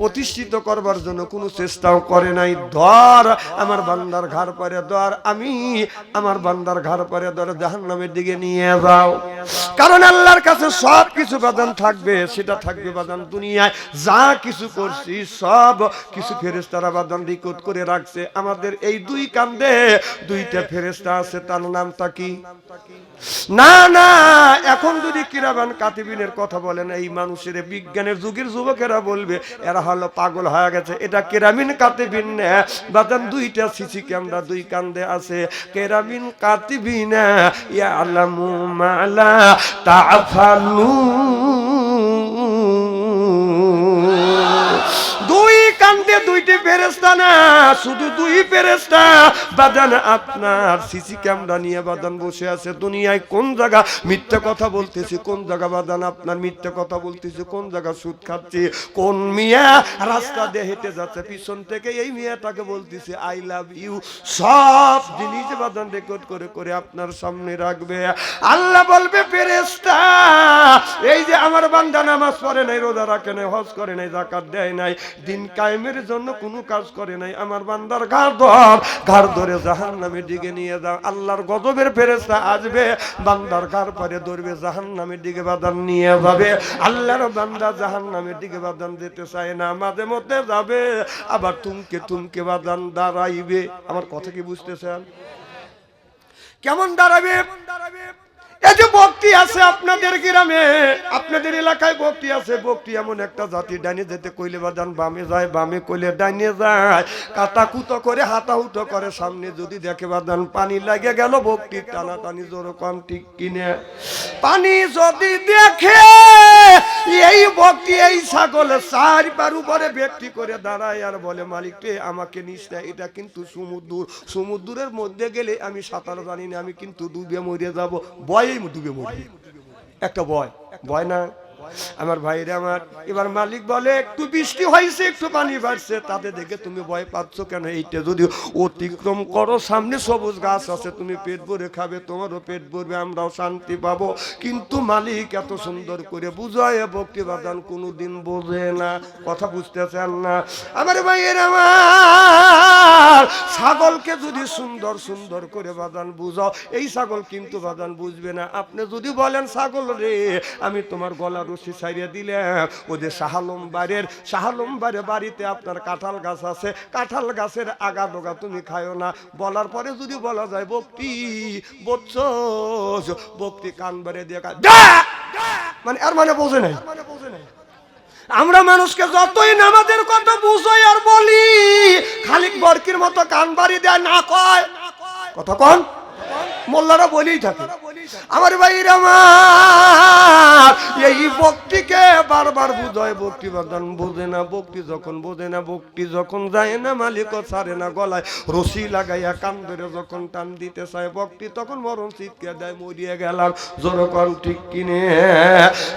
প্রতিষ্ঠিত করবার জন্য কোনো চেষ্টাও করে নাই। যাও। যা কিছু করছি, সব কিছু ফেরেস্তারা বাদান রিকর্ড করে রাখছে। আমাদের এই দুই কান্দে দুইটা ফেরেস্তা আছে, তার নামটা কি? না না, এখন যদি কিরাবান কাতিবিনের কথা বলেন, এই মানুষের বিজ্ঞানের যুগের যুবকেরা বলবে, এরা হলো পাগল হয়ে গেছে। এটা কেরামিন কাতিবিন না। বাদান দুইটা সিসি ক্যামেরা দুই কান্দে আছে। কেরামিন কাতিবিনা ইয়া আলামু মালা তাফালু কান্দে দুইটি ফেরেস্তা না, শুধু দুই ফেরেস্তা বাদান আপনার সিসি ক্যামেরা নিয়ে বাদান বসে আছে। দুনিয়ায় কোন জায়গা মিথ্যা কথা বলতেছে, কোন জায়গা বাদান আপনার মিথ্যা কথা বলতেছে, কোন জায়গা সুদ খাচ্ছে, কোন মিয়া রাস্তা দিয়ে হেঁটে যাচ্ছে, পিছন থেকে এই মিয়াটাকে বলতেছে আই লাভ ইউ সব জিনিস বাদান রেকর্ড করে করে আপনার সামনে রাখবে। আল্লাহ বলবে ফেরেস্তা এই যে আমার বান্দা নামাজ পড়ে নাই, রোজা রাখে নাই, হজ করে নাই জাকাত দেয় নাই, দিন কায়েমের জন্য কোনো কাজ করে নাই। আমার বান্দার ঘাড় ধর ঘাড় ধরে জাহান নামের দিকে নিয়ে যাও। আল্লাহর গজবের ফেরেস্তা আসবে, বান্দার ঘাড় পরে ধরবে জাহান নামের দিকে বাদান নিয়ে যাবে। আল্লাহর বান্দা জাহান নামের দিকে বাদান যেতে চায় না, মাঝে মধ্যে যাবে, আবার তুমকে তুমকে বাদান দাঁড়াইবে। আমার কথা কি বুঝতেছেন? কেমন দাঁড়াবে? এই যে আছে আপনাদের গ্রামে, আপনাদের এলাকায় আছে এমন একটা কইলে বামে যায়, বামে কইলে ডাইনে যায়। করে হাতাহুতো করে, সামনে যদি দেখে পানি লাগে গেল ভক্তির টানা টানি জোর কম ঠিক কিনে। পানি যদি দেখে এই ভক্তি এই ছাগল চারবার পার উপরে ব্যক্তি করে দাঁড়ায় আর বলে, মালিক রে, আমাকে নিস না, এটা কিন্তু সমুদ্র। সমুদ্রের মধ্যে গেলে আমি সাঁতার জানি না, আমি কিন্তু ডুবে মরে যাব। বয়ে ডুবে মরি। একটা বয় বয় না? আমার ভাইরে আমার, এবার মালিক বলে, একটু বৃষ্টি হয়েছে, একটু পানি বাড়ছে। তাতে দেখে তুমি ভয় পাচ্ছ কেন? এইটা যদি অতিক্রম করো, সামনে সবুজ গাছ আছে, তুমি পেট ভরে খাবে, তোমারও পেট ভরবে, আমরাও শান্তি পাবো। কিন্তু মালিক এত সুন্দর করে বুঝায়, ভক্তি বাদান কোনোদিন বোঝে না, কথা বুঝতে চান না। আমার ভাইয়ের আমার, ছাগলকে যদি সুন্দর সুন্দর করে বাদান বুঝাও, এই ছাগল কিন্তু বাদান বুঝবে না। আপনি যদি বলেন, ছাগল রে, আমি তোমার গলা রশি ছাড়িয়ে দিলাম ওদের শাহালম বাড়ির শাহালম বাড়িতে আপনার কাঁঠাল গাছ আছে, কাঁঠাল গাছের আগা ডোগা তুমি খায়ো না। বলার পরে যদি বলা যায়, বক্তি বচ্চ বক্তি বাড়ে দিয়ে যা! মানে আর মানে বোঝে নাই। আমরা মানুষকে যতই নামাজের কথা বুঝাই আর বলি, খালিক বরকির মতো কান বাড়ি দেয় না কয়। কথা কন। মোল্লারা বলেই থাকে। আমার ভাইরা আমার, এই ভক্তিকে বারবার বুঝায়, ভক্তি বাদান বোঝে না, ভক্তি যখন বোঝে না, ভক্তি যখন যায় না, মালিক ছাড়ে না গলায়, রশি লাগাইয়া কান ধরে যখন টান দিতে চায়, ভক্তি তখন মরণ চিৎকে দেয়, মরিয়ে গেলাম জনগণ ঠিক কিনে।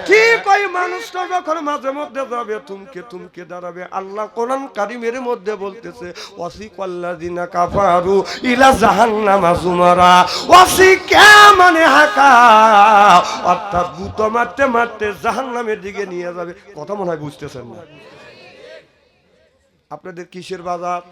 ঠিক ওই মানুষটা যখন মাঝে মধ্যে যাবে তুমকে তুমকে দাঁড়াবে, আল্লাহ কোরআন কারিমের মধ্যে বলতেছে অসি ওয়াসিকাল্লা দিনা কাফারু ইলা জাহান্নামা জুমারা, ওয়াসিকা মানে অর্থাৎ ভূত মারতে মারতে জাহান্নামের দিকে নিয়ে যাবে। কথা মনে হয় বুঝতেছেন না। আপনাদের কিসের বাজার?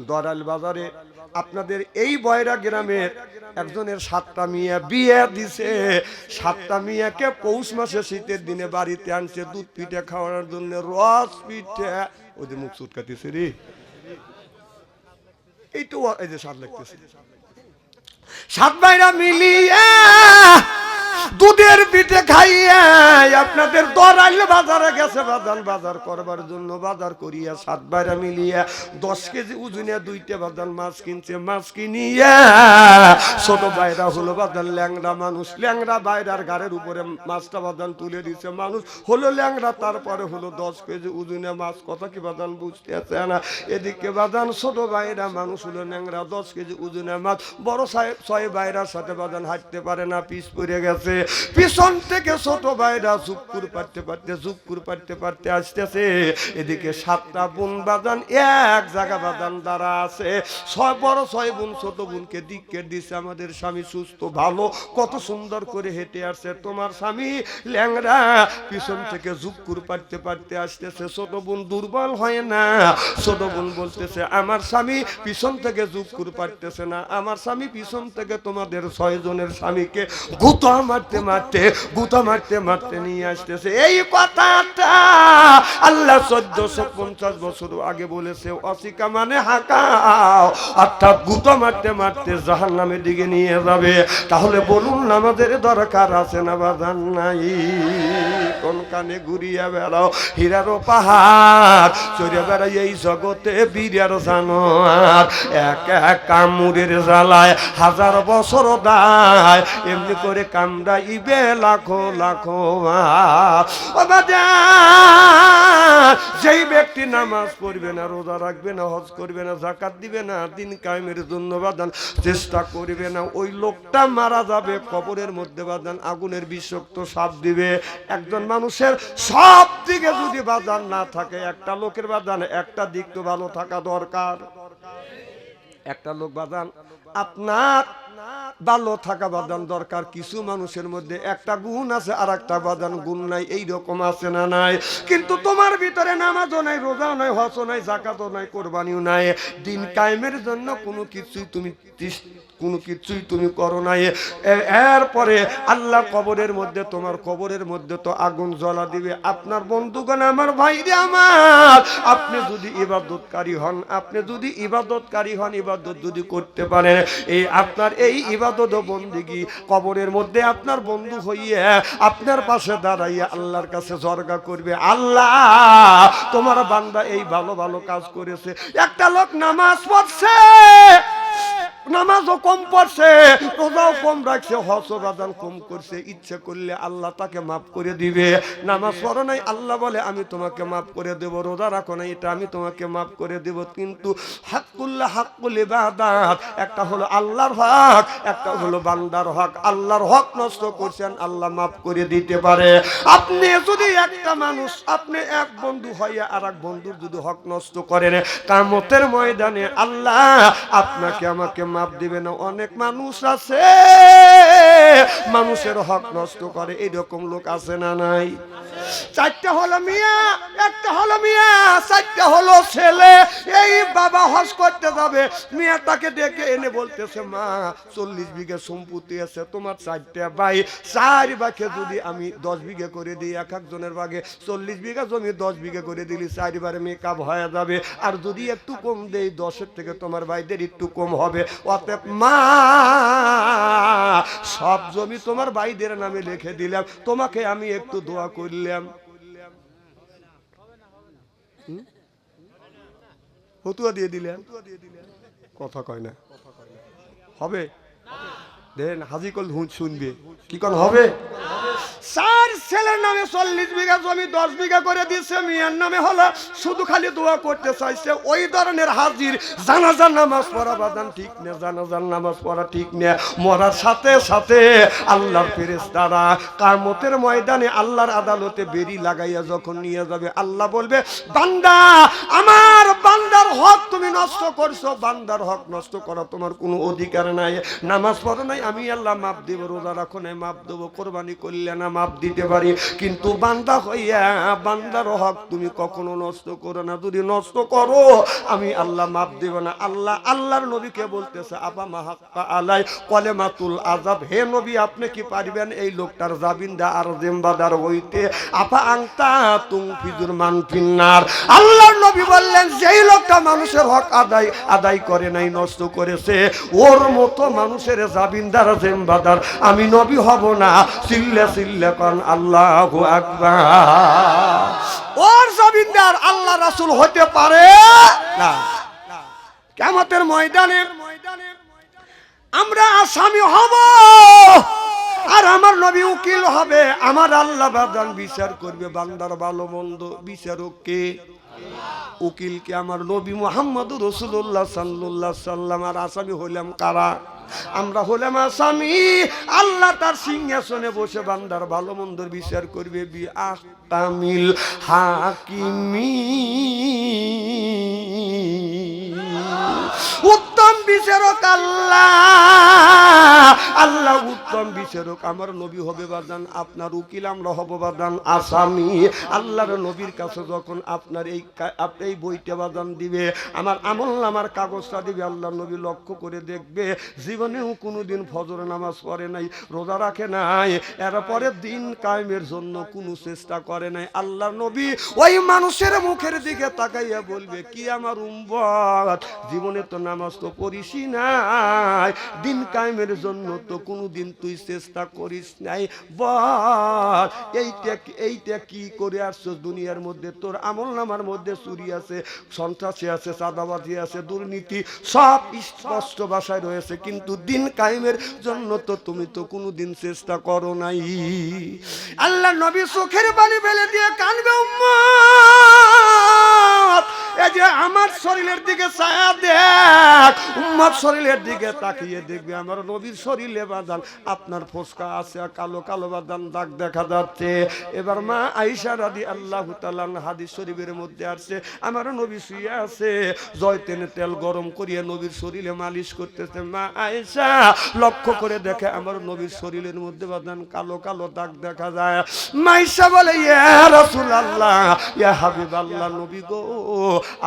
দরাল বাজারে। আপনাদের এই বয়রা গ্রামের একজনের সাতটা মিয়া বিয়ে দিছে। সাতটা মিয়াকে পৌষ মাসে শীতের দিনে বাড়িতে আনছে দুধ পিঠে খাওয়ানোর জন্য, রস পিঠে। ওই যে মুখ চুটকাতেছে রে। এইটু এই যে স্বাদ লাগতেছে। সাত ভাইরা মিলিয়ে দুধের পিঠে খাইয়ে আপনাদের দরাইল বাজারে গেছে, বাজার বাজার করবার জন্য, বাজার করিয়া সাত বাইরা মিলিয়ে দশ কেজি ওজনে দুইটা বাজার মাছ কিনছে, মাছ কিনিয়ে ছোট বাইরা হলো বাজার ল্যাংরা মানুষ ল্যাংরা বাইরার গাড়ির উপরে মাছটা বাজান তুলে দিছে মানুষ, হলো ল্যাংরা তারপরে হলো দশ কেজি ওজনে মাছ, কথা কি বাজান বুঝতে আছে না? এদিকে বাজান ছোট বাইরা মানুষ হলো ল্যাংরা দশ কেজি ওজনে মাছ, বড় ছয় বাইরার সাথে বাজান হাঁটতে পারে না, পিস পড়ে গেছে। পিছন থেকে ছোট ভাইরা পারতে পারতে পারতে পারতে আসতেছে এদিকে সাতটা বোন বাদান এক জায়গা বাদান দ্বারা আছে। ছয় বড়, ছয় বোন, ছোট বোনকে দিককে দিছে, আমাদের স্বামী সুস্থ, ভালো, কত সুন্দর করে হেঁটে আসছে। তোমার স্বামী ল্যাংরা পিছন থেকে জুকুর পারতে পারতে আসতেছে ছোট বোন দুর্বল হয় না। ছোট বোন বলতেছে, আমার স্বামী পিছন থেকে জুকুর পারতেছে না। আমার স্বামী পিছন থেকে তোমাদের ছয় জনের স্বামীকে গুতা মারতে মারতে, গুতা মারতে মারতে নিয়ে আসতেছে। এই কথাটা আল্লাহ চোদ্দশো পঞ্চাশ বছর আগে বলেছে, অসিকা মানে হাকাও। অর্থাৎ গুতা মারতে মারতে জাহান নামের দিকে নিয়ে যাবে। তাহলে বলুন, আমাদের দরকার আছে না বাজান নাই? কোন কানে ঘুরিয়া বেড়াও, হীরারও পাহাড় চড়ে বেড়াই এই জগতে বীরের জানোয়ার। এক এক কামুরের জ্বালায় হাজার বছর দায়, এমনি করে কামড়া ইবে লাখো লাখো। যেই ব্যক্তি নামাজ পড়বে না, রোজা রাখবে না, হজ করবে না জাকাত দিবে না, দিন কায়েমের জন্য বাদান, চেষ্টা করবে না, ওই লোকটা মারা যাবে, কবরের মধ্যে বাদান, আগুনের বিষাক্ত সাপ দিবে একজন মানুষের সব দিকে যদি বাদান না থাকে, একটা লোকের বাদান, একটা দিক তো ভালো থাকা দরকার একটা লোক বাদান, আপনার ভালো থাকা বাদান দরকার। কিছু মানুষের মধ্যে একটা গুণ আছে আর একটা বাদান গুণ নাই এই রকম আছে না নাই? কিন্তু তোমার ভিতরে নামাজও নাই, রোজাও নাই হসও নাই জাকাতও নাই, কোরবানিও নাই। দিন কায়েমের জন্য কোনো কিছুই তুমি কোনো কিছুই তুমি করো নাই। এরপরে আল্লাহ কবরের মধ্যে, তোমার কবরের মধ্যে তো আগুন জ্বলা দিবে। আপনার বন্ধুগণ আমার ভাইরে আমার। আপনি যদি ইবাদতকারী হন, আপনি যদি ইবাদতকারী হন, ইবাদত যদি করতে পারেন, এই আপনার এই ইবাদত বন্দিগি কবরের মধ্যে আপনার বন্ধু হইয়ে আপনার পাশে দাঁড়াইয়া আল্লাহর কাছে জর্গা করবে। আল্লাহ, তোমার বান্দা এই ভালো ভালো কাজ করেছে। একটা লোক নামাজ পড়ছে। নামাজও কম পড়ছে, রোজাও কম রাখছে। হজ বাদান কম করছে, ইচ্ছে করলে আল্লাহ তাকে মাফ করে দিবে। নামাজ পড়ো নাই, আল্লাহ বলে, আমি তোমাকে মাফ করে দেব, রোজা রাখো নাই, এটা আমি তোমাকে মাফ করে দেব। কিন্তু হাক্কুল্লাহ হাক্কুল ইবাদাত, একটা হলো আল্লাহর হক, একটা হলো বান্দার হক। আল্লাহর হক নষ্ট করছেন, আল্লাহ মাফ করে দিতে পারে। আপনি যদি একটা মানুষ, আপনি এক বন্ধু হইয়া আর এক বন্ধুর যদি হক নষ্ট করেন, কামতের ময়দানে আল্লাহ আপনাকে আমাকে মাপ দিবে না, অনেক মানুষ আছে। মানুষের হক নষ্ট করে, এরকম লোক আছে না নাই? চারটা হলো মিয়া, একটা হলো মিয়া, চারটা হলো ছেলে। এই বাবা হজ করতে যাবে। মিয়া তাকে ডেকে এনে বলতেছে, মা, চল্লিশ বিঘা সম্পত্তি আছে, তোমার চারটা ভাই চার বাঘে যদি আমি দশ বিঘা করে দিই, এক একজনের বাঘে চল্লিশ বিঘা জমি দশ বিঘা করে দিলি, চারিবারে মেকআপ হয়ে যাবে। আর যদি একটু কম দেই, দশের থেকে তোমার ভাইদের একটু কম হবে। অতএব মা, সব জমি তোমার ভাইদের নামে লিখে দিলাম। তোমাকে আমি একটু দোয়া করলাম। হতুয়া দিয়ে দিলেন? কথা কয় না। হবে? দেন হাজিকল হুঁচ শুনবে। কি কোন হবে? চার ছেলের নামে চল্লিশ বিঘা জমি, দশ বিঘা করে দিচ্ছে মিয়ার নামে হলো, শুধু খালি দোয়া করতে চাইছে, ওই ধরনের হাজির জানাজার নামাজ পড়া বাদান ঠিক না, জানাজার নামাজ পড়া ঠিক না, মরার সাথে সাথে আল্লাহর ফেরেস তারা কামতের ময়দানে আল্লাহর আদালতে বেরি লাগাইয়া যখন নিয়ে যাবে, আল্লাহ বলবে, বান্দা, আমার বান্দার হক তুমি নষ্ট করছ, বান্দার হক নষ্ট করা তোমার কোনো অধিকার নাই। নামাজ পড়ো নাই, আমি আল্লাহ মাপ দেব, রোজা রাখো নাই মাপ দেবো, কোরবানি করলে না মাপ দিতে পারি। কিন্তু বান্দা হইয়া, বান্দার হক তুমি কখনো নষ্ট করো না। যদি নষ্ট করো, আমি আল্লাহ মাপ দেব না। আল্লাহ, আল্লাহর নবীকে বলতেছে, আবা মাহাক্কা আলাই কলেমাতুল আজাব হে নবী, আপনি কি পারবেন এই লোকটার জাবিন্দা আর জেম্বাদার হইতে? আপা আংতা তুং ফিজুর মান ফিন্নার আল্লাহর নবী বললেন, যেই লোকটা মানুষের হক আদায় আদায় করে নাই, নষ্ট করেছে। ওর মতো মানুষের জাবিন্দার জেম্বাদার আমি নবী হব না। চিল্লে চিল্লে কন, আল্লাহ ওর জাবিন্দার আল্লাহ রাসূল হতে পারে? না। কেমতের ময়দানে আমরা আসামি হব। আর আমার নবী উকিল হবে। আমার আল্লাহ বাদান বিচার করবে, বান্দার ভালো মন্দ বিচারক কে? উকিলকে আমার নবী মোহাম্মদ রসুল্লাহ সাল্লাহ সাল্লাম, আর আসামি হইলাম কারা? আমরা হলাম আসামি। আল্লাহ তার সিংহাসনে বসে বান্দার ভালো মন্দর বিচার করবে। বি আকামিল হাকিমি। উত্তম বিচারক আল্লাহ। আল্লাহ উত্তম বিচারক। আমার নবী হবে বাদান, আপনার উকিল, আমরা হব বাদান, আসামি। আল্লাহর নবীর কাছে যখন আপনার এই কা- আপ- এই বইটা বাদান দিবে, আমার আমল নামার কাগজটা দিবে আল্লাহ নবী লক্ষ্য করে দেখবে, জীবনেও কোনোদিন ফজর নামাজ পড়ে নাই, রোজা রাখে নাই, এরপরে দিন কায়েমের জন্য কোনো চেষ্টা করে নাই। আল্লাহ নবী ওই মানুষের মুখের দিকে তাকাইয়া বলবে, কি আমার উম্বত জীবনে তো নামাজ তো পড়িসই নাই। দিন কায়েমের জন্য তো কোনোদিন তুই চেষ্টা করিস নাই। বল, এইটা এইটা কি করে আসছো দুনিয়ার মধ্যে? তোর আমল নামার মধ্যে চুরি আছে, সন্ত্রাসী আছে, চাঁদাবাজি আছে, দুর্নীতি, সব স্পষ্ট ভাষায় রয়েছে। কিন্তু দিন কায়েমের জন্য তো তুমি তো কোনোদিন চেষ্টা করো নাই। আল্লাহ নবী চোখের পানি ফেলে দিয়ে কানবে উম্মত এই যে আমার শরীরের দিকে ছায়া দেখ উম্মত শরীরের দিকে তাকিয়ে দেখবে আমার নবীর শরীরে বাদান, আপনার ফোসকা আছে, কালো কালো বাদান, দাগ দেখা যাচ্ছে। এবার মা আইসা রাদি আল্লাহ তালান হাদিস শরীফের মধ্যে আসছে, আমার নবী শুয়ে আছে, জয়তেনে তেল গরম করিয়ে নবীর শরীরে মালিশ করতেছে। মা আয়েশা, লক্ষ্য করে দেখে আমার নবীর শরীরের মধ্যে বাদান, কালো কালো দাগ দেখা যায়। মাইশা বলে, ইয়া রাসূল আল্লাহ ইয়া হাবিব আল্লাহ নবী গো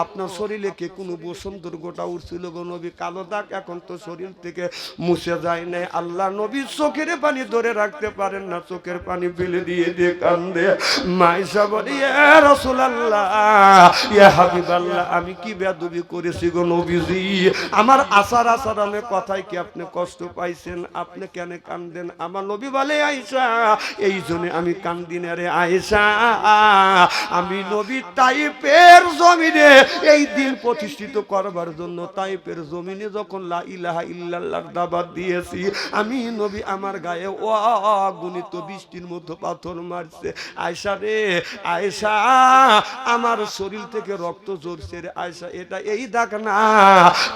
আপনার শরীরে কি কোনো বসন্তর গোটা উঠছিল গো নবী? কালো দাগ এখন তো শরীর থেকে মুছে যায় নাই। আল্লাহ নবী চোখের পানি ধরে রাখতে পারেন না, চোখের পানি ফেলে দিয়ে দিয়ে কান্দে। মাইশা বলে রাসূল আল্লাহ আমি কি বেদবি করেছি গো নবীজি? আমার আসার আসারানের কথায় কি আপনি কষ্ট পাইছেন? আপনি কেন কান্দেন? আমার নবী বলে আইসা এই জন্য আমি কান্দি না রে, আয়েশা। আমি নবী তাইপের জমিনে এই দিন প্রতিষ্ঠিত করবার জন্য তাইপের জমিনে যখন লা ইলাহা ইল্লাল্লাহর দাবাত দিয়েছি, আমি নবী আমার গায়ে অগণিত বৃষ্টির মতো পাথর মারছে। আয়সা রে, আয়সা, আমার শরীর থেকে রক্ত ঝরছে রে আয়সা, এটা এই দাগ না।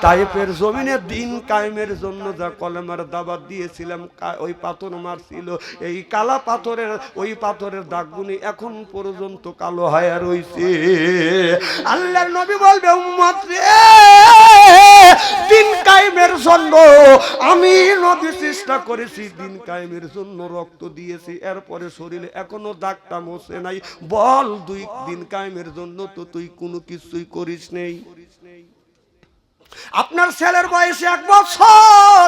তাইপের জমিনে দিন কায়েমের জন্য যা কলেমার দাবাত দিয়েছিলাম ওই পাথর মারছিল। এই কালা পাথরের, ওই পাথরের দাগগুলি এখন পর্যন্ত কালো হয়ে রইছে। আল্লাহর নবী বলবে, উম্মত রে, দিন কায়েমের জন্য আমি নবী চেষ্টা করেছি, দিন কায়েমের জন্য রক্ত দিয়েছি, এরপরে শরীরে এখনও দাগটা মোছে নাই, বল দুই দিন কায়েমের জন্য তো তুই কোনো কিছুই করিস নেই। আপনার ছেলের বয়স এক বছর,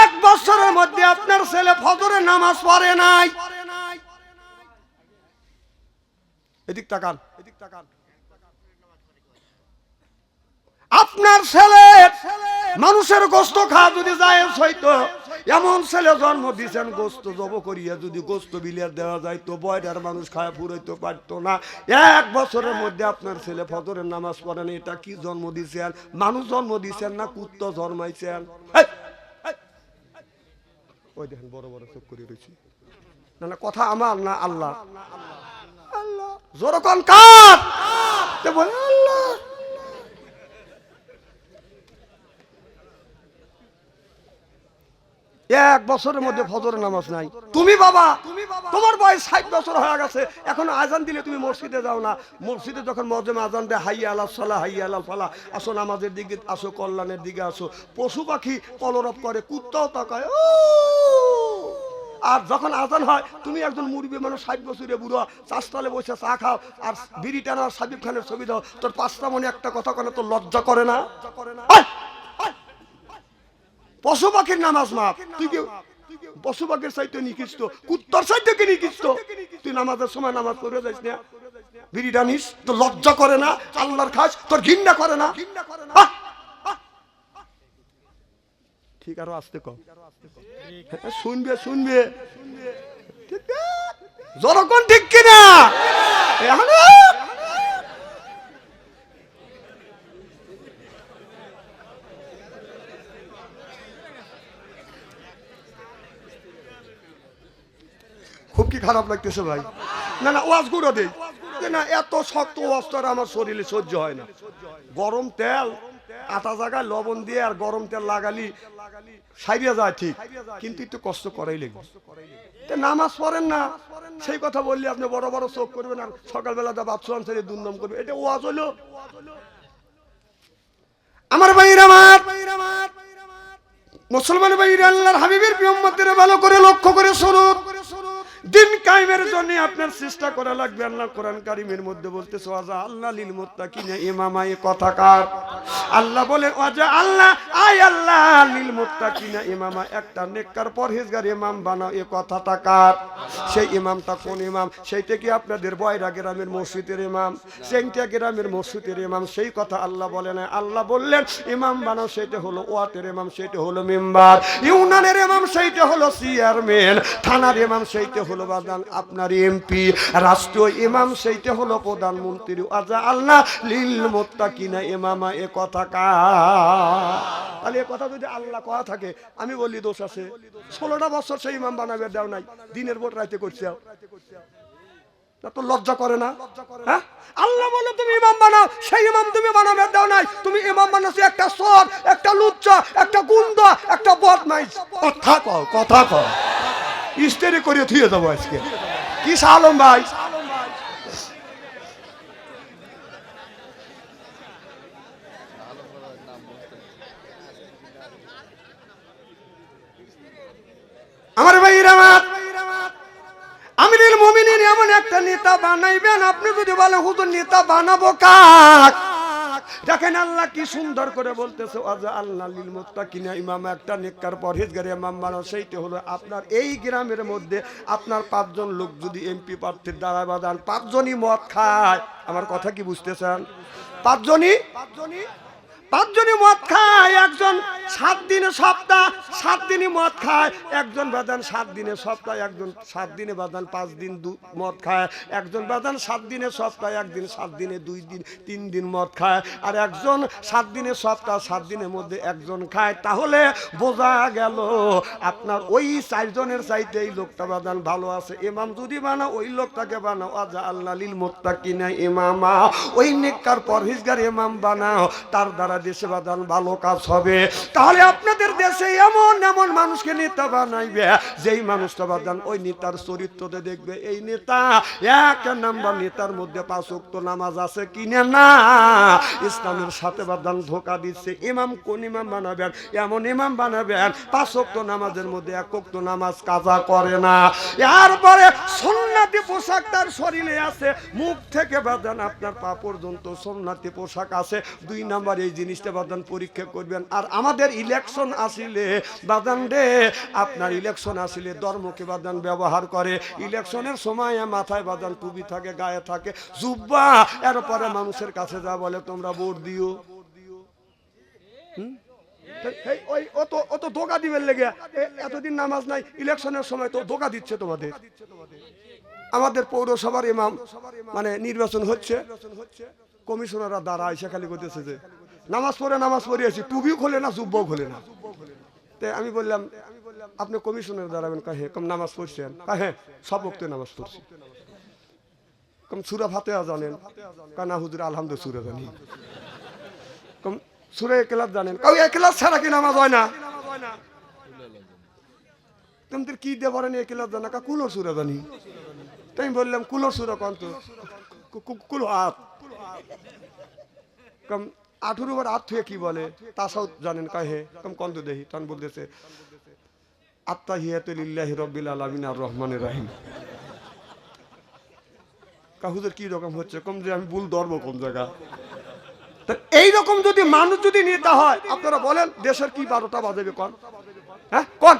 এক বছরের মধ্যে আপনার ছেলে ফজরে নামাজ পড়ে নাই। এদিক তাকান এদিক তাকান। আপনার ছেলে মানুষের গোস্ত খা যদি যায় হইতো, এমন ছেলে জন্ম দিয়েছেন গোস্ত জব করিয়া যদি গোস্ত বিলিয়ার দেওয়া যায়, তো বয়ডার মানুষ খায়, ফুরাইতে পারতো না। এক বছরের মধ্যে আপনার ছেলে ফজরের নামাজ পড়েন এটা কি জন্ম দিয়েছেন মানুষ জন্ম দিয়েছেন না, কুত্ত জন্মাইছেন। ওই দেখেন, বড় বড় চোখ করে রয়েছে না না, কথা আমার না আল্লাহ? আল্লাহ। জোরকন কার? আল্লাহ। এক বছরের মধ্যে ফজরের নামাজ নাই তুমি বাবা, তোমার বয়স ষাট বছর হয়ে গেছে, এখন আজান দিলে তুমি মসজিদে যাও না মসজিদে যখন মজমে আজান দেয়, হাইয়া আল্লাহ হাইয়া আল্লাহ ফালা আসো নামাজের দিকে, আসো কল্যাণের দিকে, আসো পশু পাখি কলরব করে, কুত্তাও তাকায় ও আর যখন আজান হয়, তুমি একজন মুরবি মানুষ, ষাট বছরে বুড়ো চাষতলে বসে চা খাও, আর বিড়ি টানা, সাবিব খানের ছবি দাও, তোর পাঁচটা মনে একটা কথা কেন তোর লজ্জা করে না আয়! আয়! পশু পাখির নামাজ মাপ তুই কি পশু পাখির সাইতে নিকৃষ্ট। কুত্তর সাইতে কি নিকৃষ্ট? তুই নামাজের সময় নামাজ পড়ে যাইস না। বিড়িটা নিস তোর লজ্জা করে না আল্লাহর খাস তোর ঘৃণা করে না! ঠিক আরও আসতে কম হ্যাঁ, শুনবে শুনবে? জনগণ ঠিক কিনা এখন খুব কি খারাপ লাগতেছে ভাই। না না, ওয়াজ গুঁড়ো দেই। না, এত শক্ত ওয়াজ তো আমার শরীরে সহ্য হয় না। গরম তেল, আটা জায়গায় লবণ দিয়ে আর গরম তেল লাগালি সাইরিয়া যায় ঠিক। কিন্তু একটু কষ্ট করাই লাগবে নামাজ পড়েন না। সেই কথা বললে আপনি বড় বড় চোখ করবেন আর সকালবেলা দা বাথরুম ছেড়ে দুর্নাম করবে এটা ওয়াজ হলো। আমার ভাইরা আমার, মুসলমান ভাইরা আল্লাহর হাবিবের প্রিয়ম্মতের ভালো করে লক্ষ্য করে শুনুন। দিন কায়েমের জন্য আপনার চেষ্টা করা লাগবে। আল্লাহ কোরআন কারিমের মধ্যে বলতেছে, ওয়াজা আল্লাহ লীল মুত্তাকিনা ইমামা, এ কথা কার? আল্লাহ বলে, ওয়াজা আল্লাহ, আয় আল্লাহ লীল লিল মুত্তাকিনা ইমামা, একটা নেককার পরহেজগার ইমাম বানাও, এ কথাটা কার? সেই ইমামটা কোন ইমাম? সেইটা কি আপনাদের বয়রা গ্রামের মসজিদের ইমাম? সেংটা গ্রামের মসজিদের ইমাম? সেই কথা আল্লাহ বলে না। আল্লাহ বললেন, ইমাম বানাও সেটা হলো ওয়াটের ইমাম সেটা হলো মেম্বার। ইউনানের ইমাম, সেইটা হলো চেয়ারম্যান। থানার ইমাম, সেইটা হলো বাদান আপনার এমপি, রাষ্ট্রীয় ইমাম সেইটা হলো প্রধানমন্ত্রী। আজা আল্লাহ লিল মোত্তাকিনা ইমামা, এ কথা কা তাহলে এ কথা যদি আল্লাহ কথা থাকে, আমি বলি দোষ আছে। ষোলোটা বছর সেই ইমাম বানাবে, দেও নাই। দিনের ভোট রাইতে করছে। লজ্জা করে না? হ্যাঁ? আল্লাহ বলে তুমি ইমাম বানাও, সেই ইমাম তুমি বানাবে, দাও নাই। তুমি ইমাম বানাচ্ছো একটা সর একটা লুচ্চা, একটা গুন্ড, একটা বদমাইশ। কথা কও কথা কও। ইস্তেরি করে থুয়ে যাব আজকে। কি সালম ভাই? আমার ভাইরা আমার আমিরুল মুমিনিন এমন একটা নেতা বানাইবেন, আপনি যদি বলেন, হুজুর, নেতা বানাবো কাক? দেখেন আল্লাহ কি সুন্দর করে বলতেছে আজ আল্লাহ লিল মুত্তাকিনা, ইমাম একটা নেককার পরহেজগার ইমাম মানুষ সেইটি হলো আপনার এই গ্রামের মধ্যে আপনার পাঁচজন লোক যদি এমপি প্রার্থীর দ্বারা বাদান পাঁচজনই মদ খায়। আমার কথা কি বুঝতেছেন? পাঁচজনই পাঁচজনই? পাঁচজনই মদ খায়, একজন সাত দিনে সপ্তাহ, সাত দিনই মদ খায়, একজন বাদান সাত দিনে সপ্তাহ, একজন সাত দিনে বাদান পাঁচ দিন দু- মদ খায়, একজন বাদান সাত দিনে সপ্তাহ, একদিন সাত দিনে দুই দিন, তিন দিন মদ খায়, আর একজন সাত দিনে সপ্তাহ, সাত দিনের মধ্যে একজন খায়। তাহলে বোঝা গেল আপনার ওই চারজনের চাইতে এই লোকটা বাদান ভালো আছে। ইমাম যদি বানাও ওই লোকটাকে বানাও আজা আল্লাহ লিল মোত্তাকিনা ইমামা। ওই নেককার পরহিজগার ইমাম বানাও তার দ্বারা দেশে বাদান ভালো কাজ হবে। তাহলে আপনাদের দেশে এমন এমন মানুষকে নেতা বানাইবে, যেই মানুষটা বাদান ওই নেতার চরিত্রতে দেখবে। এই নেতা এক নাম্বার নেতার মধ্যে পাঁচ ওয়াক্ত নামাজ আছে কিনে না? ইসলামের সাথে বাদান ধোকা দিচ্ছে। ইমাম কোন ইমাম বানাবেন? এমন ইমাম বানাবেন, পাঁচ ওয়াক্ত নামাজের মধ্যে এক ওয়াক্ত নামাজ কাজা করে না। এরপরে সন্ন্যাতি পোশাক তার শরীরে আছে। মুখ থেকে বাদান আপনার পা পর্যন্ত সন্ন্যাতি পোশাক আছে। দুই নাম্বার এই জিনিসটা বাদান পরীক্ষা করবেন। আর আমাদের ইলেকশন আসিলে বাদান রে আপনার ইলেকশন আসিলে ধর্মকে বাদান ব্যবহার করে। ইলেকশনের সময় মাথায় বাদান টুপি থাকে, গায়ে থাকে। জুব্বা, এরপরে মানুষের কাছে যা বলে, তোমরা ভোট দিও। আমাদের পৌরসভার ইমাম মানে নির্বাচন হচ্ছে। কমিশনাররা দাঁড়ায় সে খালি করতেছে যে নামাজ পড়ে, নামাজ পড়িয়েছি। টুবিও খোলে না, জুব্বও খোলে না। তে আমি বললাম, আপনি কমিশনার দাঁড়াবেন কাহে কম নামাজ পড়ছেন? কাহে সব বক্তে নামাজ পড়ছি। কম সুরা ফাতে জানেন কানা হুজুর আলহামদুল সুরা জানি। কম সুরে ক্লাস জানেন কাউ ক্লাস ছাড়া কি নামাজ হয় না? তোমাদের কি দিয়ে পারেন এ ক্লাস জানা? কা কুলোর সুরা জানি। তাই বললাম, কুলোর সুরা কন্ত কুলো হাত কম আঠুর উপর হাত থুয়ে কি বলে? তাসাও জানেন কাহে কম কন্ত দেহি তখন বলতেছে, আত্মা হিয়াতুলিল্লাহি রব্বিল আলামিন আর রহমানের রাহিম। কাহুদের কি রকম হচ্ছে? কম যে আমি ভুল ধরবো কোন জায়গা? তা এইরকম যদি মানুষ যদি নেতা হয়, আপনারা বলেন, দেশের কি বারোটা বাজাবে, কন? হ্যাঁ কন?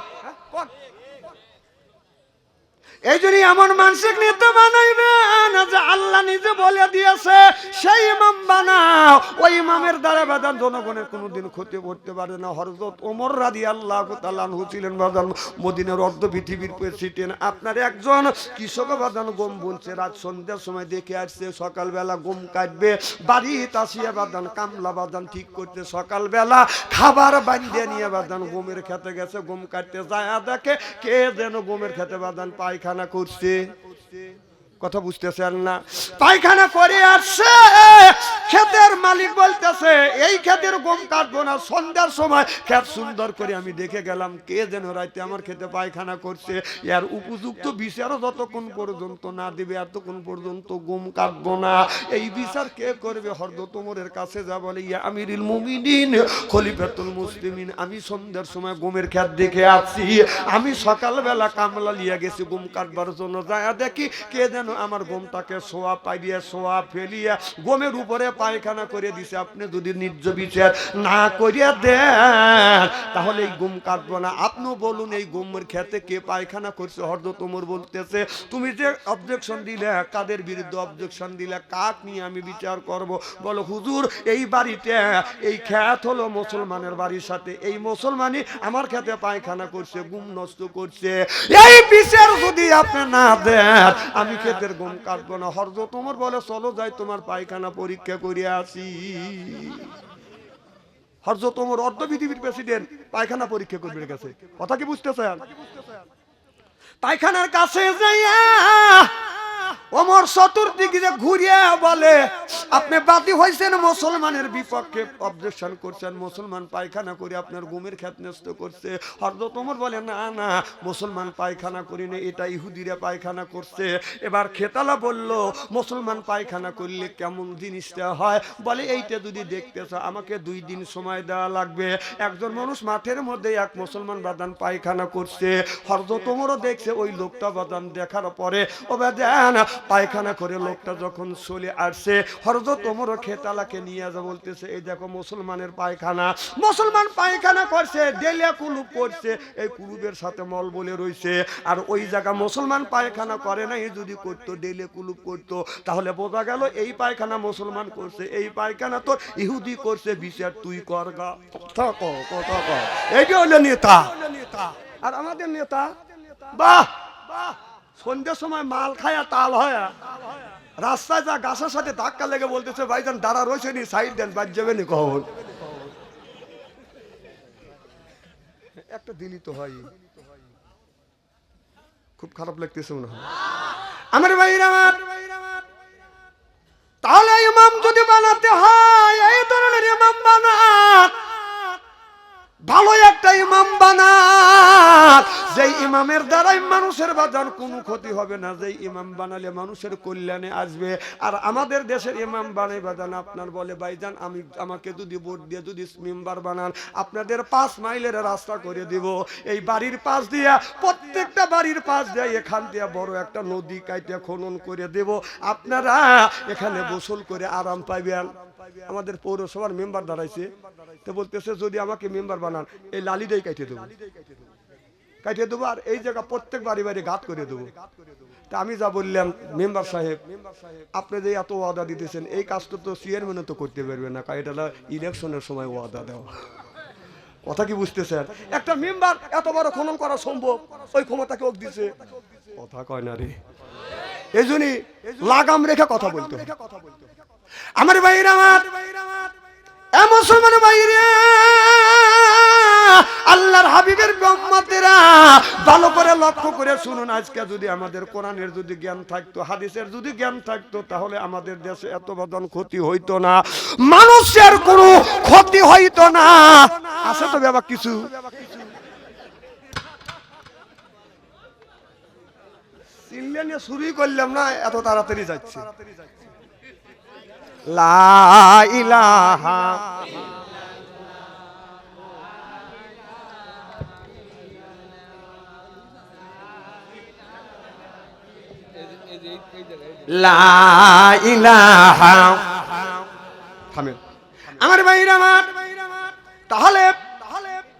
এই জন্য এমন মানসিক নেতা বানাইবেন যে আল্লাহ নিজে বলে দিয়েছে, সেই ইমাম বানাও। ওই ইমামের দ্বারা বাদান জনগণের কোনোদিন ক্ষতি করতে পারে না। হরজত ওমর রাদি আল্লাহ তালানহু ছিলেন বাদান মদিনের অর্ধ পৃথিবীর প্রেসিডেন্ট আপনার একজন কৃষক বাদান গম বলছে রাত সন্ধ্যার সময় দেখে আসছে, সকালবেলা গম কাটবে, বাড়িতে আসিয়া বাদান কামলা বাদান ঠিক করতে সকালবেলা খাবার বান্ধিয়ে নিয়ে বাদান গমের খেতে গেছে, গম কাটতে যায়। দেখে কে যেন গমের খেতে বাদান পায়খানা করছে। কথা বুঝতেছেন না? পায়খানা করে আসছে, ক্ষেতের মালিক বলতেছে, এই ক্ষেতের গম কাটবো না, সন্ধ্যার সময় ক্ষেত সুন্দর করে আমি দেখে গেলাম, কে যেন রাইতে আমার খেতে পায়খানা করছে। এর উপযুক্ত বিচারও যতক্ষণ পর্যন্ত না দিবে, এতক্ষণ পর্যন্ত গম কাটবো না। এই বিচার কে করবে? হরদ তোমরের কাছে যা বলে, ইয়া আমিরুল মুমিনিন, খলিফাতুল মুসলিমিন, আমি সন্ধ্যার সময় গমের ক্ষেত দেখে আসছি। আমি সকালবেলা কামলা লিয়ে গেছি গম কাটবার জন্য। যায় দেখি কে যেন আমার গমটাকে সোয়া পাইয়া সোয়া ফেলিয়া গমের উপরে পায়খানা করে দিছে। আপনি যদি নির্জ বিচার না করিয়া দেন, তাহলে এই গম কাটবো না। আপনি বলুন, এই গমের খেতে কে পায়খানা করছে? হরদ তোমর বলতেছে, তুমি যে অবজেকশন দিলে, কাদের বিরুদ্ধে অবজেকশন দিলে, কাক নিয়ে আমি বিচার করব? বলো, হুজুর, এই বাড়িতে, এই খ্যাত হলো মুসলমানের বাড়ির সাথে। এই মুসলমানই আমার খেতে পায়খানা করছে গুম নষ্ট করছে। এই বিচার যদি আপনি না দেন, আমি ক্ষেতের গুম কাটবো না। হরজ, তোমার বলে চলো যাই, তোমার পায়খানা পরীক্ষা করে আসি। হরজ, তোমার অর্ধ পৃথিবীর প্রেসিডেন্ট পায়খানা পরীক্ষা করবে কথা কি বুঝতেছেন? পায়খানার কাছে যাইয়া ওমর চতুর্দিকে যে ঘুরিয়ে বলে, আপনি বাদী হয়েছেন মুসলমানের বিপক্ষে। অবজেকশন করছেন, মুসলমান পায়খানা করে আপনার গুমের খ্যাত নষ্ট করছে। হরদত ওমর বলে, না না, মুসলমান পায়খানা করি না এটা ইহুদিরা পায়খানা করছে। এবার খেতালা বলল, মুসলমান পায়খানা করলে কেমন জিনিসটা হয়? বলে, এইটা যদি দেখতেছ, আমাকে দুই দিন সময় দেওয়া লাগবে। একজন মানুষ মাঠের মধ্যে এক মুসলমান বাদান পায়খানা করছে। হরদত ওমরও দেখছে, ওই লোকটা বাদান দেখার পরে ও বাদান পায়খানা করে লোকটা যখন চলে আসছে, হরজত ওমরও খেতালাকে নিয়ে যা বলতেছে, এই দেখো, মুসলমানের পায়খানা। মুসলমান পায়খানা করছে, ডেলিয়া কুলুপ করছে, এই কুলুপের সাথে মল বলে রইছে। আর ওই জায়গা মুসলমান পায়খানা করে নাই, যদি করতো ডেলে কুলুপ করতো, তাহলে বোঝা গেল, এই পায়খানা মুসলমান করছে, এই পায়খানা তো ইহুদি করছে, বিচার তুই কর গা। কথা ক কথা নেতা। আর আমাদের নেতা? বাহ! বাহ! সন্ধ্যের সময় মাল খায়া তাল হয়, রাস্তায় যা গাছের সাথে ধাক্কা লেগে বলতেছে, ভাইজান, দাঁড়া রয়েছে নি, সাইড দেন, বাদ যাবে নি কখন? একটা দিলি তো হয়। খুব খারাপ লাগতেছে মনে হয়। আমার ভাইরা আমার, তাহলে ইমাম যদি বানাতে হয়, এই ধরনের ইমাম বানাত ভালো একটা ইমাম বানাত। যেই ইমামের দ্বারাই মানুষের বাজার কোনো ক্ষতি হবে না। যেই ইমাম বানালে মানুষের কল্যাণে আসবে। আর আমাদের দেশের ইমাম বানাই বাজান আপনার বলে ভাইজান আমি আমাকে যদি ভোট দিয়ে যদি মেম্বার বানান, আপনাদের পাঁচ মাইলের রাস্তা করে দিব। এই বাড়ির পাশ দিয়া, প্রত্যেকটা বাড়ির পাশ দিয়ে এখান দিয়ে বড় একটা নদী কাইটে খনন করে দেব। আপনারা এখানে গোসল করে আরাম পাইবেন। আমাদের পৌরসভার মেম্বার দাঁড়াইছে। তো বলতেছে, যদি আমাকে মেম্বার বানান, এই লালি লালিটাই কাইটে দেবো। কাটিয়ে দেবো আর এই জায়গা প্রত্যেক বাড়ি বাড়ি ঘাত করে দেবো। তা আমি যা বললাম, মেম্বার সাহেব, আপনি যে এত ওয়াদা দিতেছেন, এই কাজটা তো চেয়ারম্যানও তো করতে পারবে না, কারণ এটা ইলেকশনের সময় ওয়াদা দেওয়া। কথা কি বুঝতেছেন? একটা মেম্বার এত বড় খনন করা সম্ভব, ওই ক্ষমতাকে ওক দিছে? কথা কয় না রে। এই জন্যই লাগাম রেখে কথা বলতে হবে। আমার ভাইরা আমার। মুসলমান ভাইরে আল্লাহর হাবিবের ব্রহ্মতেরা ভালো করে লক্ষ্য করে শুনুন, আজকে যদি আমাদের কোরআনের যদি জ্ঞান থাকতো, হাদিসের যদি জ্ঞান থাকতো, তাহলে আমাদের দেশে এত বদন ক্ষতি হইতো না, মানুষের কোনো ক্ষতি হইতো না। আছে তো বাবা কিছু? চিল্লে নিয়ে শুরুই করলাম না, এত তাড়াতাড়ি যাচ্ছে। আমার ভাইরা আমার তাহলে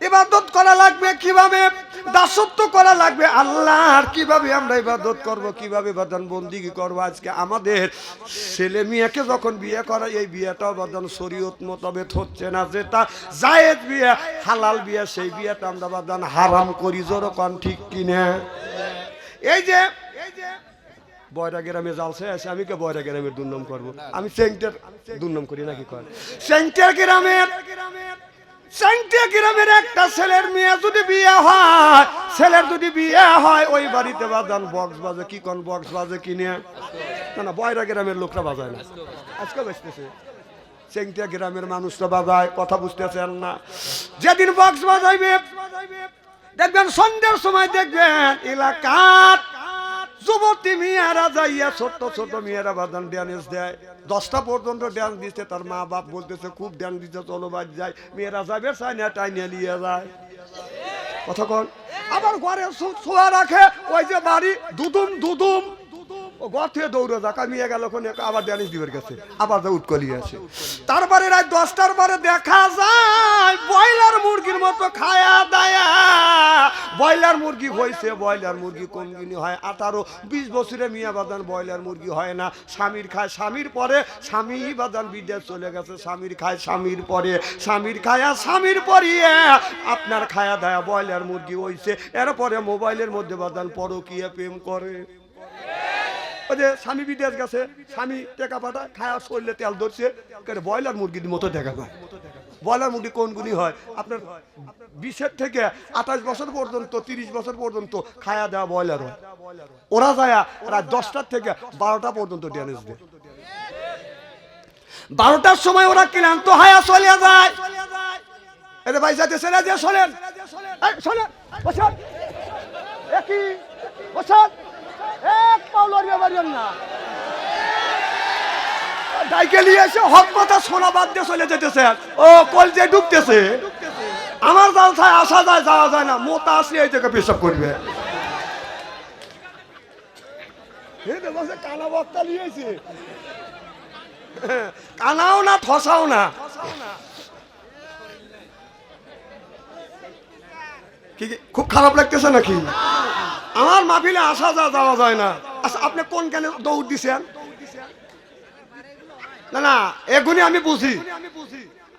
ইবাদত করা লাগবে কীভাবে? দাসত্ব করা লাগবে। আল্লাহর কীভাবে আমরা ইবাদত করব, কীভাবে বাদান বন্দিগি করব আজকে আমাদের ছেলে মেয়েকে যখন বিয়ে করা এই বিয়েটা বাদান শরীয়ত মোতাবেক হচ্ছে না। যেটা জায়েদ বিয়ে, হালাল বিয়ে, সেই বিয়েটা আমরা বাদান হারাম করি যেরকম ঠিক কিনে? এই যে এই যে বয়রা গ্রামে জালসে আছে, আমি কে বয়রা গ্রামের দুর্নাম করব? আমি সেন্টার দুর্নাম করি নাকি কর সেন্টার গ্রামের চাংটিয়া গ্রামের একটা ছেলের মেয়ে যদি বিয়ে হয়, ছেলের যদি বিয়ে হয়, ওই বাড়িতে বাজান বক্স বাজে, কি কোন বক্স বাজে কিনে না না, বয়রা গ্রামের লোকরা বাজায় না। আজকে বাজতেছে চেংটিয়া গ্রামের মানুষরা বাজায়, কথা বুঝতেছেন না। যেদিন বক্স বাজাইবে, দেখবেন সন্ধ্যের সময় দেখবেন এলাকার যুবতী মেয়েরা যাইয়া ছোট্ট ছোট মেয়েরা বাদান ড্যান্স দেয়। দশটা পর্যন্ত ড্যান্স দিচ্ছে তার মা বাপ বলতেছে, খুব ড্যান্স দিচ্ছে চলো বাদ যায় মেয়েরা যাবে চাই না টাই নিয়ে যায়। যায় কতক্ষণ আবার ঘরে ছোঁয়া রাখে, ওই যে বাড়ি, দুদুম দুদুম। ঘর দৌড়ে যাক আমি গেল আবার ড্যানিস দিবের কাছে আবার যা উৎকলি তারপরে রাত দশটার পরে দেখা যায়, ব্রয়লার মুরগির মতো খায়া দায়া। ব্রয়লার মুরগি হয়েছে, ব্রয়লার মুরগি কোন দিনই হয়? আঠারো বিশ বছরে মিয়া বাদান ব্রয়লার মুরগি হয় না। স্বামীর খায়, স্বামীর পরে স্বামী বাদান বিদেশ চলে গেছে, স্বামীর খায়, স্বামীর পরে স্বামীর খায়া, স্বামীর পরিয়ে আপনার খায়া দায়া, ব্রয়লার মুরগি হয়েছে এরপরে মোবাইলের মধ্যে বাদান পরকিয়া প্রেম করে। যে স্বামী বিদেশ গেছে স্বামী টেকা পাঠা খায়া শরীরে তেল ধরছে ব্রয়লার মুরগির মতো দেখা পায় ব্রয়লার মুরগি কোনগুলি হয়? আপনার বিশের থেকে আঠাশ বছর পর্যন্ত তিরিশ বছর পর্যন্ত খায়া দেওয়া ব্রয়লার হয়। ওরা যায় রাত দশটার থেকে বারোটা পর্যন্ত ড্যামেজ দেয়। বারোটার সময় ওরা ক্লান্ত হায়া চলে যায়। এটা ভাই যাতে দিয়ে শোনেন এই, শোনেন বসেন। একই। আমার জাল আসা যায়, যাওয়া যায় না। মোতা আসলে এই জায়গায় পেশাব করবে। কানা বক্তা নিয়েছে কানাও না, ঠসাও না। কি খুব খারাপ লাগতেছে নাকি? আমার মাহফিলে আসা যা, যাওয়া যায় না। আচ্ছা আপনি কোন কেন দৌড় দিছেন? না না এগুনি আমি বুঝি।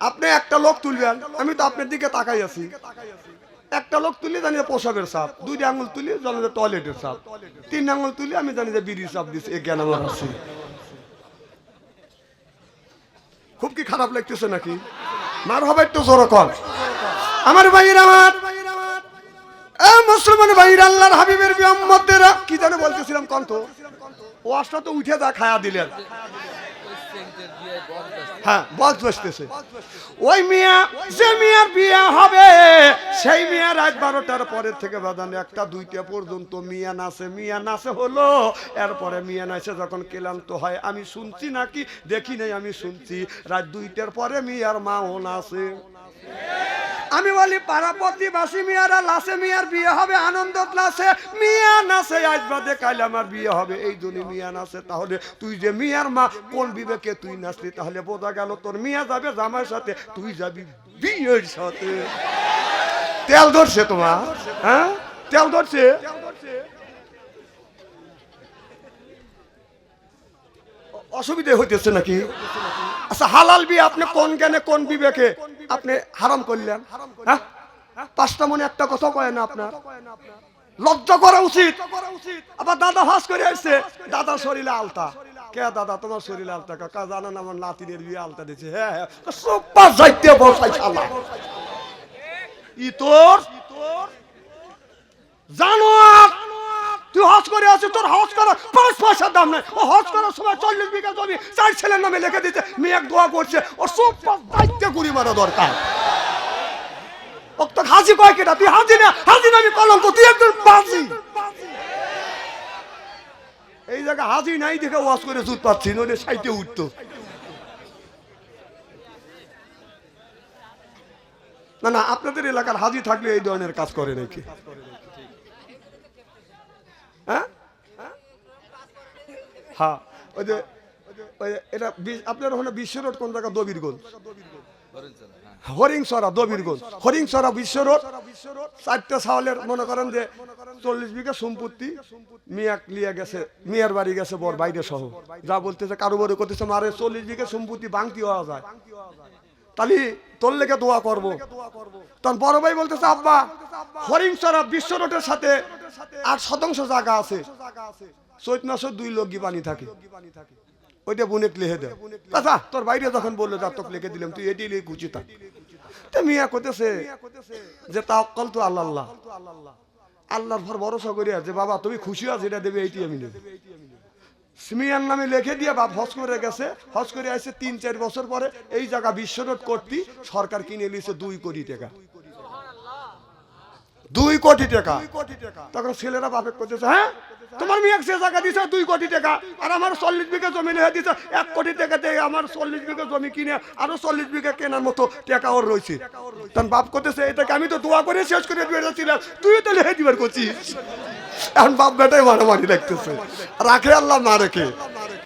আপনি একটা লোক তুলবেন, আমি তো আপনার দিকে তাকাই আছি। একটা লোক তুলি, জানি পোশাকের সাপ দুইটা আঙুল তুলি, জানি যে টয়লেটের সাপ তিন আঙুল তুলি, আমি জানি যে বিড়ির সাপ দিচ্ছে এ জ্ঞান আমার আছে। খুব কি খারাপ লাগতেছে নাকি? মার হবে একটু জোর কর। আমার ভাইয়ের আমার মুসলমান ভাইয়ের আল্লাহর হাবিবের কি জানে বলতেছিলাম কন্ত তো উঠে যা, খায়া দিলেন হ্যাঁ সেই রাত বারোটার পরের থেকে দুইটা পর্যন্ত মিয়া নাচে হলো। এরপরে মিয়া যখন ক্লান্ত হয়, আমি শুনছি নাকি? দেখি নাই, আমি শুনছি। রাত দুইটার পরে মিয়ার মাও নাচে। আমি বলি পারাপতি বাসি মিয়ার লাসে মিয়ার বিয়ে হবে, আনন্দ লাসে মিয়া নাচে, আজ বাদে কাল আমার বিয়ে হবে। এই জন্য মিয়া নাচে, তাহলে তুই যে মিয়ার মা, কোন বিবেকে তুই নাচলি? তাহলে বোঝা গেল তোর মিয়া যাবে জামার সাথে, তুই যাবি বিয়ের সাথে। তেল ধরছে তোমার হ্যাঁ? তেল ধরছে? অসুবিধে হইতেছে নাকি? আচ্ছা হালাল বিয়ে আপনি কোন জ্ঞানে, কোন বিবেকে আপনি হারাম করলেন? হ্যাঁ? পাঁচটা মনে একটা কথা কয় না আপনার? লজ্জা করা উচিত। আবার দাদা হাস করে আসছে দাদা শরীরে আলতা। কে দাদা, তোমার শরীরে আলতা? কাকা জানা না, আমার নাতিনের বিয়ে আলতা দিচ্ছে হ্যাঁ হ্যাঁ। সুপার যাইতে বসাই শালা। ই তোর জানোয়ার হজ করে আছিস তোর হজ করা পাঁচ পয়সার দাম নাই। ও হজ করার সময় চল্লিশ বিঘা জমি, চার ছেলের নামে লিখে দিতে। মেয়ে এক দোয়া করছে ও সব দায়িত্ব গুড়ি মারা দরকার। ও তো হাজি কয় কেটা তুই হাজি না? হাজি না, আমি কলঙ্ক, তুই একদম বাজি। এই জায়গায় হাজি নাই দেখে ওয়াজ করে জুত পাচ্ছি, নইলে সাইতে উঠতো। না না, আপনাদের এলাকার হাজি থাকলে এই ধরনের কাজ করে নাকি? হ্যাঁ? হ্যাঁ। ওই যে এটা আপনার ওখানে বিশ্ব রোড কোন জায়গা? দবিরগঞ্জ হরিংসরা দবিরগঞ্জ হরিংসরা বিশ্ব রোড। চারটা মনে করেন যে চল্লিশ বিঘা সম্পত্তি মিয়া লিয়া গেছে মিয়ার বাড়ি গেছে বর বাইরে সহ। যা বলতেছে কারও বাড়ি করতেছে মারে চল্লিশ বিঘা সম্পত্তি বাংতি হওয়া যায়। তাহলে তোর লেগে দোয়া করব। তখন বড় ভাই বলতেছে, আব্বা হরিংসরা বিশ্ব রোডের সাথে আর শতাংশ জায়গা আছে। চৈত মাসে দুই লগি পানি থাকে। ওইটা বুনেক লিখে দে। আচ্ছা তোর বাইরে যখন বলল যা তোকে লিখে দিলাম, তুই এটি লিখে থাক। তো মিয়া করতেছে যে তাওয়াক্কাল তো আল্লাহ আল্লাহ আল্লাহর ভর ভরসা করি যে, বাবা, তুমি খুশি আছো, এটা দেবে এইটি আমি নেবে। সিমিয়ার নামে লিখে দিয়ে বাপ হজ করে গেছে। হজ করে আসছে তিন চার বছর পরে। এই জায়গা বিশ্ব রোড করতি সরকার কিনে নিয়েছে দুই কোটি টাকা। দুই কোটি টাকা। তখন ছেলেরা বাপে করতেছে হ্যাঁ? তোমার মেয়ে সে জায়গা দিছে দুই কোটি টাকা আর আমার চল্লিশ বিঘা জমি নিয়ে দিছে এক কোটি টাকা দিয়ে আমার চল্লিশ বিঘা জমি কিনে আরও চল্লিশ বিঘা কেনার মতো টাকা ওর রয়েছে। তখন বাপ করতেছে এটাকে আমি তো দোয়া করে শেষ করে বেরোছিলাম তুইও তো লেহে দিবার করছিস। এখন বাপ বেটাই মারামারি লাগতেছে রাখে আল্লাহ না রেখে